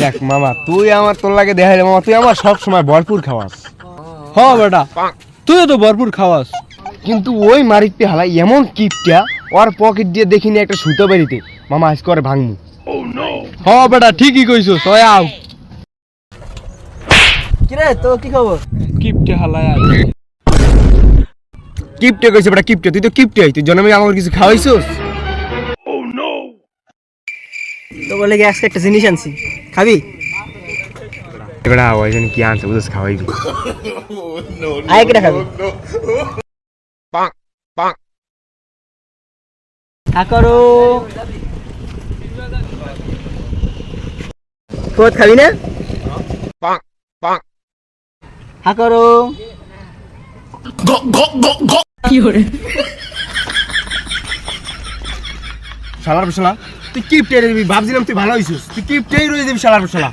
দেখ মামা তুই আমার তোর লাগে দেখাইলে মামা তুই আমার সব সময় ভরপুর খাওয়াস। হ বেটা। তুইও তো ভরপুর খাওয়াস। কিন্তু ওই মারিকতে হালাই এমন কিপটা ওর পকেট দিয়ে দেখিনি একটা সুতো বেরিতে। মামা আজ করে ভাঙমু। হ বেটা ঠিকই কইছো সয় আও। কিরে তো কি খবর? কিপটে হালায় আয়। কিপটে কইছে বেটা কিপটে তুই তো কিপটে তুই জন্মে আমার কিছু খাওয়াইছস? ও নো তো বলে কি আজকে একটা জিনিস আনছি? ખાવી? ઝઘડા હોય છે ને ક્યાં છે બધું ખાવાય છે. આ એક ખાવી ને? শালার শালা তুই কি ভাবছিলাম তুই ভালো হয়েছিস তুই কি রয়ে যাবি শালার শালা